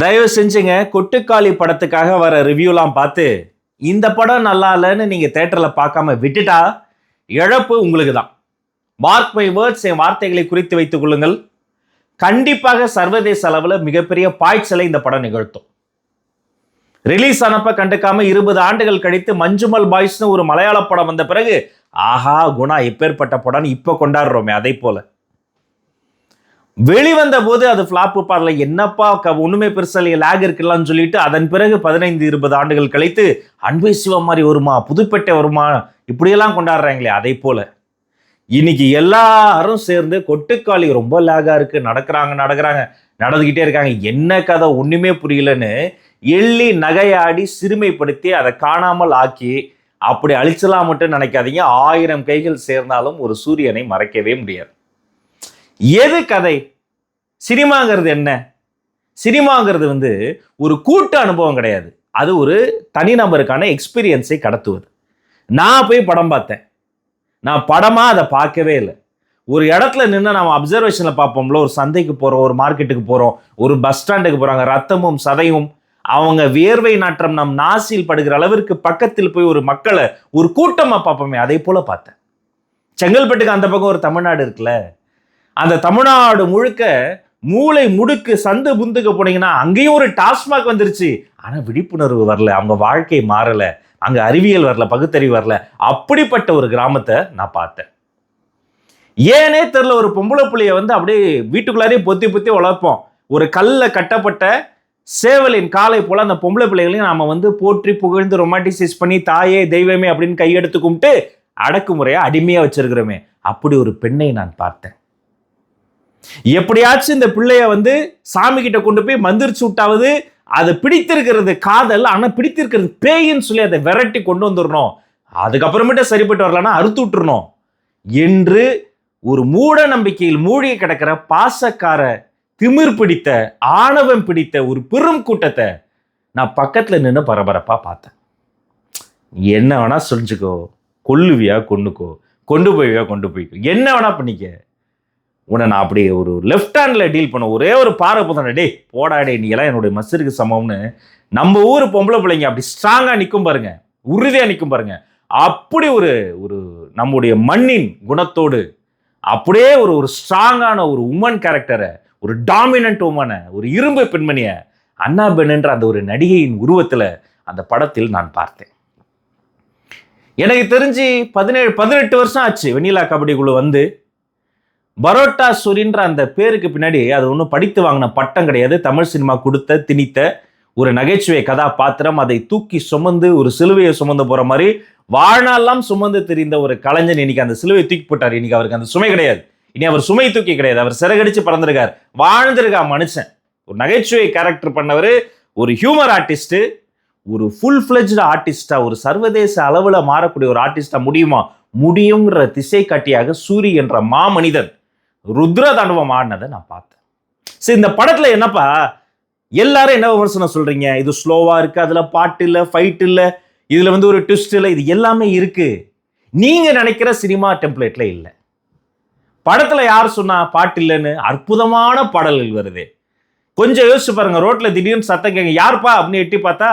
தயவு செஞ்சுங்க கொட்டுக்காளி படத்துக்காக வர ரிவ்யூலாம் பார்த்து இந்த படம் நல்லா இல்லைன்னு நீங்கள் தேட்டரில் பார்க்காம விட்டுட்டா இழப்பு உங்களுக்கு தான் மார்க் மை வேர்ட்ஸ் என் வார்த்தைகளை குறித்து வைத்துக் கொள்ளுங்கள். கண்டிப்பாக சர்வதேச அளவில் மிகப்பெரிய பாய்ச்சலை இந்த படம் நிகழ்த்தும். ரிலீஸ் ஆனப்ப கண்டுக்காம இருபது ஆண்டுகள் கழித்து மஞ்சுமல் பாய்ஸ்னு ஒரு மலையாள படம் வந்த பிறகு ஆஹா குணா எப்பேற்பட்ட படம்னு இப்போ கொண்டாடுறோமே அதை போல. வெளிவந்த போது அது ஃப்ளாப்பு பாடல என்னப்பா க ஒண்ணுமே பெருசாக லேக் இருக்கலாம்னு சொல்லிட்டு அதன் பிறகு பதினைந்து இருபது ஆண்டுகள் கழித்து அன்பை சிவம் மாதிரி வருமா புதுப்பேட்டை வருமா இப்படியெல்லாம் கொண்டாடுறாங்களே அதே போல. இன்னைக்கு எல்லாரும் சேர்ந்து கொட்டுக்காளி ரொம்ப லேகா இருக்கு நடக்கிறாங்க நடக்கிறாங்க நடந்துக்கிட்டே இருக்காங்க. என்ன கதை ஒண்ணுமே புரியலன்னு எள்ளி நகையாடி சிறுமைப்படுத்தி அதை காணாமல் ஆக்கி அப்படி அழிச்சலாம் மட்டும் நினைக்காதீங்க. ஆயிரம் கைகள் சேர்ந்தாலும் ஒரு சூரியனை மறைக்கவே முடியாது. எது கதை? சினிமாங்கிறது என்ன? சினிமாங்கிறது வந்து ஒரு கூட்டு அனுபவம் கிடையாது. அது ஒரு தனிநபருக்கான எக்ஸ்பீரியன்ஸை கடத்துவது. நான் போய் படம் பார்த்தேன். நான் படமாக அதை பார்க்கவே இல்லை. ஒரு இடத்துல நின்று நம்ம அப்சர்வேஷனில் பார்ப்போம்ல ஒரு சந்தைக்கு போகிறோம் ஒரு மார்க்கெட்டுக்கு போகிறோம் ஒரு பஸ் ஸ்டாண்டுக்கு போகிறாங்க ரத்தமும் சதையும் அவங்க வியர்வை நாற்றம் நம் நாசியில் படுகிற அளவிற்கு பக்கத்தில் போய் ஒரு மக்களை ஒரு கூட்டமாக பார்ப்போமே அதே போல் பார்த்தேன். செங்கல்பட்டுக்கு அந்த பக்கம் ஒரு தமிழ்நாடு இருக்குல்ல? அந்த தமிழ்நாடு முழுக்க மூளை முடுக்கு சந்து புந்துக்கு போனீங்கன்னா அங்கேயும் ஒரு டாஸ்மாக் வந்துருச்சு. ஆனால் விழிப்புணர்வு வரல. அவங்க வாழ்க்கை மாறலை. அங்கே அறிவியல் வரல பகுத்தறிவு வரல. அப்படிப்பட்ட ஒரு கிராமத்தை நான் பார்த்தேன். ஏனே தெரில ஒரு பொம்பளை புள்ளியை வந்து அப்படியே வீட்டுக்குள்ளாரே பொத்தி பொத்தி வளர்ப்போம். ஒரு கல்ல கட்டப்பட்ட சேவலின் காலை போல அந்த பொம்பளை பிள்ளைகளையும் நாம வந்து போற்றி புகழ்ந்து ரொமாட்டிசைஸ் பண்ணி தாயே தெய்வமே அப்படின்னு கையெடுத்து கும்பிட்டு அடக்குமுறையா அடிமையா வச்சிருக்கிறோமே. அப்படி ஒரு பெண்ணை நான் பார்த்தேன். எப்படியாச்சும் இந்த பிள்ளைய வந்து சாமி கிட்ட கொண்டு போய் மந்திரிச்சு விட்டாவது அது பிடித்திருக்கிறது காதல் ஆனா பிடித்திருக்கிறது பேயின்னு சொல்லி அதை விரட்டி கொண்டு வந்துடணும். அதுக்கப்புறமேட்டு சரிப்பட்டு வரலன்னா அறுத்து விட்டுறணும். என்று ஒரு மூட நம்பிக்கையில் மூழ்கி கிடக்கிற பாசக்கார திமிர் பிடித்த ஆணவம் பிடித்த ஒரு பெரும் கூட்டத்தை நான் பக்கத்துல நின்று பரபரப்பா பார்த்தேன். என்ன வேணா சொல்லிச்சுக்கோ கொல்லுவியா கொண்டுக்கோ கொண்டு போய்வியா கொண்டு போய்க்கோ. என்ன வேணா பண்ணிக்க. உன்னை நான் அப்படி ஒரு லெஃப்ட் ஹேண்டில் டீல் பண்ண ஒரே ஒரு பாறை போதான டேய் போடாடே நீ எல்லாம் என்னுடைய மசருக்கு சமம்னு நம்ம ஊர் பொம்பளை பிள்ளைங்க அப்படி ஸ்ட்ராங்காக நிற்கும் பாருங்க. உறுதியாக நிற்கும் பாருங்க. அப்படி ஒரு ஒரு நம்முடைய மண்ணின் குணத்தோடு அப்படியே ஒரு ஒரு ஸ்ட்ராங்கான ஒரு உமன் கேரக்டரை ஒரு டாமினன்ட் உமனை ஒரு இரும்பு பெண்மணியை அண்ணா பெண்ணுன்ற அந்த ஒரு நடிகையின் உருவத்தில் அந்த படத்தில் நான் பார்த்தேன். எனக்கு தெரிஞ்சு பதினேழு பதினெட்டு வருஷம் ஆச்சு வெண்ணிலா கபடி குழு வந்து. பரோட்டா சூரின்ற அந்த பேருக்கு பின்னாடி அது ஒன்றும் படித்து வாங்கின பட்டம் கிடையாது. தமிழ் சினிமா கொடுத்த திணித்த ஒரு நகைச்சுவை கதாபாத்திரம். அதை தூக்கி சுமந்து ஒரு சிலுவையை சுமந்து போற மாதிரி வாழ்நாளெல்லாம் சுமந்து தெரிந்த ஒரு கலைஞன் இன்னைக்கு அந்த சிலுவையை தூக்கி போட்டார். இன்னைக்கு அவருக்கு அந்த சுமை கிடையாது. இனி அவர் சுமை தூக்கி கிடையாது. அவர் சிறகடிச்சு பறந்திருக்கார். வாழ்ந்திருக்கா மனுஷன். ஒரு நகைச்சுவை கேரக்டர் பண்ணவர் ஒரு ஹியூமர் ஆர்டிஸ்ட் ஒரு ஃபுல் ஃபிளெஜ்டு ஆர்டிஸ்டா ஒரு சர்வதேச அளவில் மாறக்கூடிய ஒரு ஆர்டிஸ்டா முடியுமா? முடியுங்கிற திசை காட்டியாக சூரி என்ற மாமனிதன் ருத்ர தாண்டவம் ஆடினதை நான் பார்த்தேன். சரி இந்த படத்தில் என்னப்பா எல்லாரும் என்ன விமர்சனம் சொல்கிறீங்க இது ஸ்லோவாக இருக்குது அதில் பாட்டு இல்லை ஃபைட் இல்லை இதில் வந்து ஒரு ட்விஸ்ட் இல்லை இது எல்லாமே இருக்குது நீங்கள் நினைக்கிற சினிமா டெம்ப்ளேட்டில் இல்லை. படத்தில் யார் சொன்னால் பாட்டு இல்லைன்னு அற்புதமான பாடல்கள் வருது. கொஞ்சம் யோசிச்சு பாருங்கள் ரோட்டில் திடீர்னு சத்தம் கேங்க யார்ப்பா? அப்படின்னு எட்டி பார்த்தா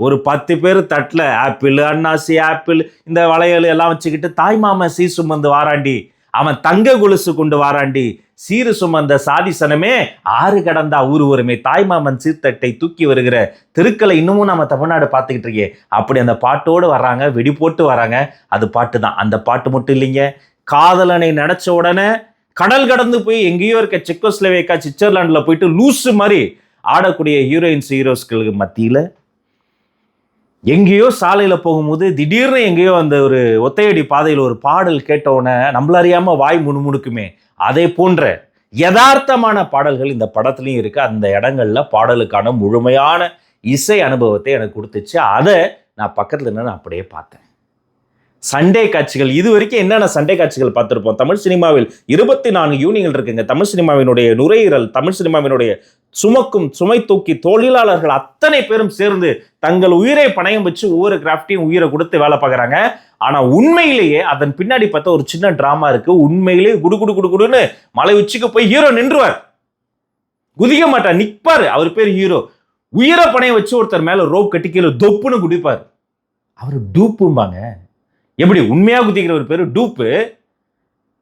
ஒரு பத்து பேர் தட்டில் ஆப்பிள் அன்னாசி ஆப்பிள் இந்த வளையல் எல்லாம் வச்சுக்கிட்டு தாய்மாமன் சீ சுமந்து வாராண்டி அவன் தங்க கொலுசு கொண்டு வாராண்டி. சீரு சுமந்த சாதிசனமே ஆறு கடந்தா ஊர் வருமே தாய்மாமன் சீர்த்தட்டை தூக்கி வருகிற தெருக்களை இன்னமும் நம்ம தமிழ்நாடு பார்த்துக்கிட்டு இருக்கே. அப்படி அந்த பாட்டோடு வர்றாங்க வெடி போட்டு வராங்க. அது பாட்டு தான். அந்த பாட்டு மட்டும் இல்லைங்க. காதலனை நினச்ச உடனே கடல் கடந்து போய் எங்கேயோ இருக்க செக்கோஸ்லவேக்கா சுவிட்சர்லாண்டில் போயிட்டு லூசு மாதிரி ஆடக்கூடிய ஹீரோயின்ஸ் ஹீரோஸ்களுக்கு மத்தியில் எங்கேயோ சாலையில் போகும்போது திடீர்னு எங்கேயோ அந்த ஒரு ஒத்தையடி பாதையில் ஒரு பாடல் கேட்டவுடனே நம்மளறியாமல் வாய் முணுமுணுக்குமே அதே போன்ற யதார்த்தமான பாடல்கள் இந்த படத்துலையும் இருக்குது அந்த இடங்களில் பாடலுக்கான முழுமையான இசை அனுபவத்தை எனக்கு கொடுத்துச்சு. அதை நான் பக்கத்தில் நின்று நான் அப்படியே பார்த்தேன். சண்டே காட்சிகள். இது வரைக்கும் என்னென்ன சண்டே காட்சிகள் பார்த்துருப்போம்? தமிழ் சினிமாவில் இருபத்தி நான்கு யூனியன்கள் இருக்குங்க. தமிழ் சினிமாவினுடைய நுரையீரல் தமிழ் சினிமாவினுடைய சுமக்கும் சுமை தூக்கி தொழிலாளர்கள் அத்தனை பேரும் சேர்ந்து தங்கள் உயிரை பணயம் வச்சு ஒவ்வொரு கிராஃப்டையும் உயிரை கொடுத்து வேலை பார்க்குறாங்க. ஆனால் உண்மையிலேயே அதன் பின்னாடி பார்த்தா ஒரு சின்ன ட்ராமா இருக்கு. உண்மையிலேயே குடு குடு குடு குடுன்னு மலை உச்சிக்கு போய் ஹீரோ நின்றுவார். குதிக்க மாட்டார். நிற்பார் அவர் பேர் ஹீரோ உயிரை பணைய வச்சு ஒருத்தர் மேலே ரோப் கட்டி கீழே தொப்புன்னு குடிப்பார் அவர் டூப்பும்பாங்க எப்படி உண்மையாக குதிக்கிற ஒரு பேர்? டூப்பு.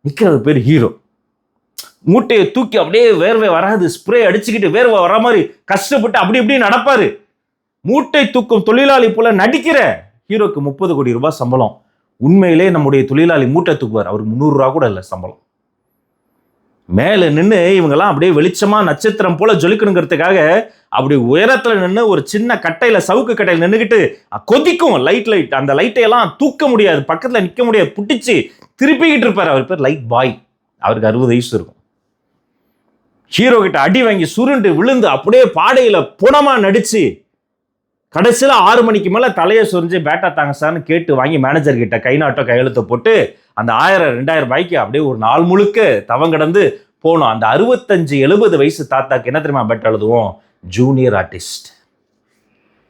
நிற்கிறது பேர் ஹீரோ. மூட்டையை தூக்கி அப்படியே வேர்வை வராது. ஸ்ப்ரே அடிச்சுக்கிட்டு வேர்வை வர மாதிரி கஷ்டப்பட்டு அப்படி இப்படி நடப்பார். மூட்டை தூக்கும் தொழிலாளி போல நடிக்கிற ஹீரோக்கு முப்பது கோடி ரூபாய் சம்பளம். உண்மையிலே நம்முடைய தொழிலாளி மூட்டை தூக்குவார். அவருக்கு முந்நூறுரூவா கூட இல்லை சம்பளம். மேலே நின்று இவங்கெல்லாம் அப்படியே வெளிச்சமாக நட்சத்திரம் போல ஜொலிக்கணுங்கிறதுக்காக அப்படி உயரத்தில் நின்று ஒரு சின்ன கட்டையில் சவுக்கு கட்டையில் நின்றுக்கிட்டு கொதிக்கும் லைட் லைட் அந்த லைட்டையெல்லாம் தூக்க முடியாது. பக்கத்தில் நிற்க முடியாது. புட்டிச்சு திருப்பிக்கிட்டு இருப்பார் அவர் பேர் லைட் பாய் அவருக்கு அறுபது வயசு இருக்கும். ஹீரோ கிட்ட அடி வாங்கி சுருண்டு விழுந்து அப்படியே பாடையில் புனமாக நடித்து கடைசியில் ஆறு மணிக்கு மேலே தலையை சொரிஞ்சு பேட்டா தாங்க சார்னு கேட்டு வாங்கி மேனேஜர் கிட்ட கை நாட்டோ கையெழுத்தை போட்டு அந்த ஆயிரம் ரெண்டாயிரம் ரூபாய்க்கு அப்படியே ஒரு நாள் முழுக்க தவம் கடந்து போனோம். அந்த அறுபத்தஞ்சு எழுபது வயசு தாத்தாக்கு என்ன தெரியுமா பெட் எழுதுவோம் ஜூனியர் ஆர்டிஸ்ட்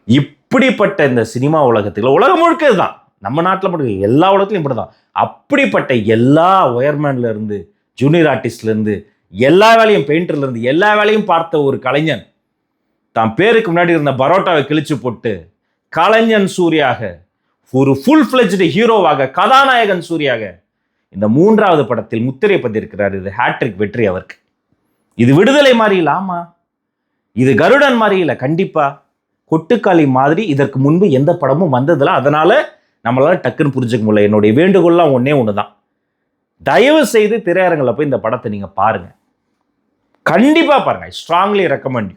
இப்படிப்பட்ட இந்த சினிமா உலகத்தில் உலகம் முழுக்க இதுதான் நம்ம நாட்டில் மட்டும் எல்லா உலகத்துலையும் இப்படி தான் அப்படிப்பட்ட எல்லா ஒயர்மேன்ல இருந்து ஜூனியர் ஆர்டிஸ்ட்ல இருந்து எல்லா வேலையும் பெயிண்டர்ல இருந்து எல்லா வேலையும் பார்த்த ஒரு கலைஞன் தான் பேருக்கு முன்னாடி இருந்த பரோட்டாவை கிழிச்சு போட்டு கலைஞன் சூரியாக ஒரு ஃபுல் ஃபிளெஜ்டு ஹீரோவாக கதாநாயகன் சூரியாக இந்த மூன்றாவது படத்தில் முத்திரை பதிருக்கிறார் இது ஹேட்ரிக் வெற்றி அவருக்கு. இது விடுதலை மாறியில் ஆமா இது கருடன் மாறியில் கண்டிப்பா கொட்டுக்காளி மாதிரி இதற்கு முன்பு எந்த படமும் வந்ததில்ல. அதனால நம்மளால டக்குன்னு புரிஞ்சுக்க முடியல. என்னுடைய வேண்டுகோள்லாம் ஒன்றே ஒன்று தான் தயவு செய்து திரையரங்கில் போய் இந்த படத்தை நீங்கள் பாருங்க. கண்டிப்பாக பாருங்க. ஸ்ட்ராங்லி ரெக்கமெண்ட்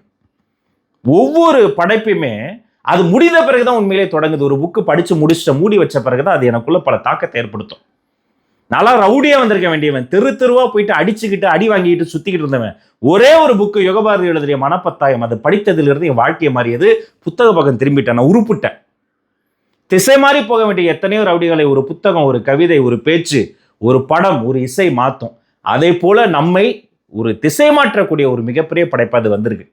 ஒவ்வொரு படைப்புமே அது முடிந்த பிறகுதான் உண்மையிலே தொடங்குது. ஒரு புக்கு படிச்சு முடிச்சுட்ட மூடி வச்ச பிறகுதான் அது எனக்குள்ள பல தாக்கத்தை ஏற்படுத்தும். நல்லா ரவுடியா வந்திருக்க வேண்டியவன் தெரு தெருவா போயிட்டு அடிச்சுக்கிட்டு அடி வாங்கிட்டு சுத்திக்கிட்டு இருந்தவன். ஒரே ஒரு புக்கு யுகபாரதி எழுதிய மனப்பத்தாயம். அது படித்ததிலிருந்து என் வாழ்க்கையை மாறியது. புத்தக பக்கம் திரும்பிட்டேன். நான் உருப்பிட்டேன். திசை மாறி போக வேண்டிய எத்தனையோ ரவுடிகளை ஒரு புத்தகம் ஒரு கவிதை ஒரு பேச்சு ஒரு படம் ஒரு இசை மாற்றும் அதே போல நம்மை ஒரு திசை மாற்றக்கூடிய ஒரு மிகப்பெரிய படைப்பாக அது வந்திருக்கு.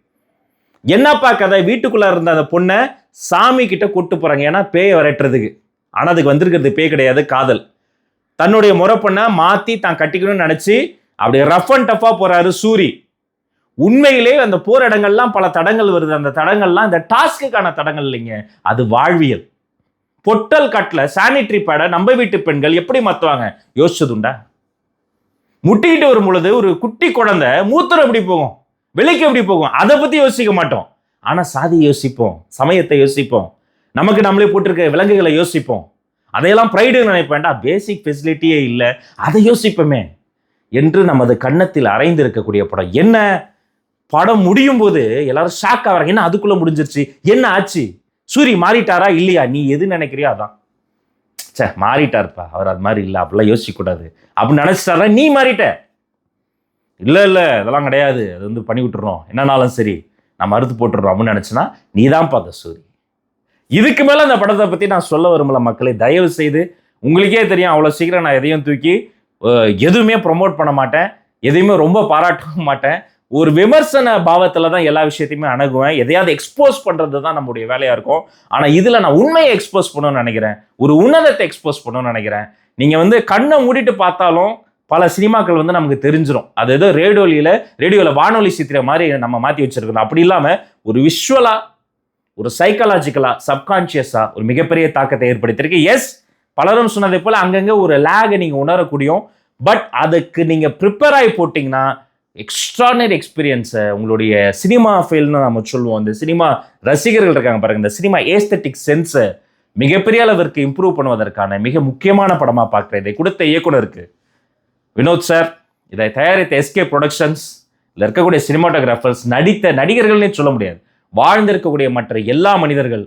என்னப்பா கதை? வீட்டுக்குள்ள இருந்த அந்த பொண்ணை சாமி கிட்ட கூட்டு போறாங்க. ஏன்னா பேயை விரட்டுறதுக்கு. ஆனா அதுக்கு வந்திருக்கிறது பேய் கிடையாது காதல். தன்னுடைய முறை பொண்ணை மாத்தி தான் கட்டிக்கணும்னு நினச்சி அப்படியே ரஃப் அண்ட் டஃபா போறாரு சூரி. உண்மையிலே அந்த போர் இடங்கள்லாம் பல தடங்கள் வருது. அந்த தடங்கள்லாம் இந்த டாஸ்க்குக்கான தடங்கள் இல்லைங்க. அது வாழ்வியல். பொட்டல் கட்டில் சானிட்டரி பேடை நம்ம வீட்டு பெண்கள் எப்படி மாற்றுவாங்க யோசிச்சதுண்டா? முட்டிக்கிட்டு வரும் பொழுது ஒரு குட்டி குழந்தை மூத்திரம் எப்படி போகும்? விலைக்கு எப்படி போகும்? அதை பத்தி யோசிக்க மாட்டோம். ஆனா சாதி யோசிப்போம் சமயத்தை யோசிப்போம். நமக்கு நம்மளே போட்டிருக்க விலங்குகளை யோசிப்போம். அதையெல்லாம் ப்ரைடு நினைப்பேன்டா பேசிக் ஃபெசிலிட்டியே இல்லை. அதை யோசிப்போமே. என்று நமது கன்னத்தில் அரைந்து இருக்கக்கூடிய படம். என்ன? படம் முடியும் போது எல்லாரும் ஷாக் ஆகிறாங்க என்ன அதுக்குள்ள முடிஞ்சிருச்சு? என்ன ஆச்சு? சூரி மாறிட்டாரா? இல்லையா? நீ எது நினைக்கிறியோ அதான். சே மாறிட்டார்ப்பா. அவர் அது மாதிரி இல்லை. அப்படிலாம் யோசிக்க கூடாது அப்படின்னு நினைச்சிட்டாரா நீ மாறிட்ட. இல்லை இல்லை இதெல்லாம் கிடையாது. அது வந்து பண்ணி விட்டுறோம். என்னன்னாலும் சரி நான் மறுத்து போட்டுடுறோம் அப்படின்னு நினச்சினா நீ தான் பார்த்த சூரி. இதுக்கு மேலே அந்த படத்தை பற்றி நான் சொல்ல வரும்ல மக்களை. தயவு செய்து உங்களுக்கே தெரியும் அவ்வளோ சீக்கிரம் நான் எதையும் தூக்கி எதுவுமே ப்ரொமோட் பண்ண மாட்டேன். எதையுமே ரொம்ப பாராட்டவும் மாட்டேன். ஒரு விமர்சன பாவத்தில் தான் எல்லா விஷயத்தையுமே அணுகுவேன். எதையாவது எக்ஸ்போஸ் பண்ணுறது தான் நம்முடைய வேலையாக இருக்கும். ஆனால் இதில் நான் உண்மையை எக்ஸ்போஸ் பண்ணணும்னு நினைக்கிறேன். ஒரு உன்னதத்தை எக்ஸ்போஸ் பண்ணணும்னு நினைக்கிறேன். நீங்கள் வந்து கண்ணை மூடிட்டு பார்த்தாலும் பல சினிமாக்கள் வந்து நமக்கு தெரிஞ்சிடும் அது ஏதோ ரேடியோலியில் ரேடியோவில் வானொலி சித்திர மாதிரி நம்ம மாற்றி வச்சுருக்கணும். அப்படி இல்லாமல் ஒரு விஷுவலாக ஒரு சைக்காலஜிக்கலாக சப்கான்ஷியஸாக ஒரு மிகப்பெரிய தாக்கத்தை ஏற்படுத்தியிருக்கு. எஸ் பலரும் சொன்னதை போல் அங்கங்கே ஒரு லேகை நீங்கள் உணரக்கூடியும். பட் அதுக்கு நீங்கள் ப்ரிப்பேர் ஆகி போட்டிங்கன்னா எக்ஸ்ட்ரானரி எக்ஸ்பீரியன்ஸை உங்களுடைய சினிமா ஃபீல்னு நம்ம சொல்லுவோம். இந்த சினிமா ரசிகர்கள் இருக்காங்க பாருங்க. இந்த சினிமா ஏஸ்தட்டிக் சென்ஸை மிகப்பெரிய அளவிற்கு இம்ப்ரூவ் பண்ணுவதற்கான மிக முக்கியமான படமாக பார்க்குற இதை கொடுத்த இயக்குனருக்கு. வினோத் சார் இதை தயாரித்த எஸ்கே ப்ரொடக்ஷன்ஸ் இதில் இருக்கக்கூடிய சினிமாட்டோகிராஃபர்ஸ் நடித்த நடிகர்கள்னே சொல்ல முடியாது. வாழ்ந்திருக்கக்கூடிய மற்ற எல்லா மனிதர்கள்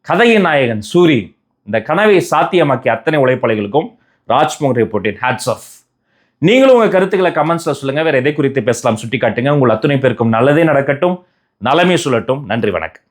கதையின் நாயகன் சூரி இந்த கனவை சாத்தியமாக்கிய அத்தனை உழைப்பாளிகளுக்கும் ராஜ்மோகன் ரிப்போர்ட்டின் ஹேட்ஸ் ஆஃப் நீங்களும் உங்கள் கருத்துக்களை கமெண்ட்ஸில் சொல்லுங்கள் வேறு எதை குறித்து பேசலாம் சுட்டி காட்டுங்க உங்கள் அத்துணை பேருக்கும் நல்லதே நடக்கட்டும். நலமே சொல்லட்டும் நன்றி வணக்கம்.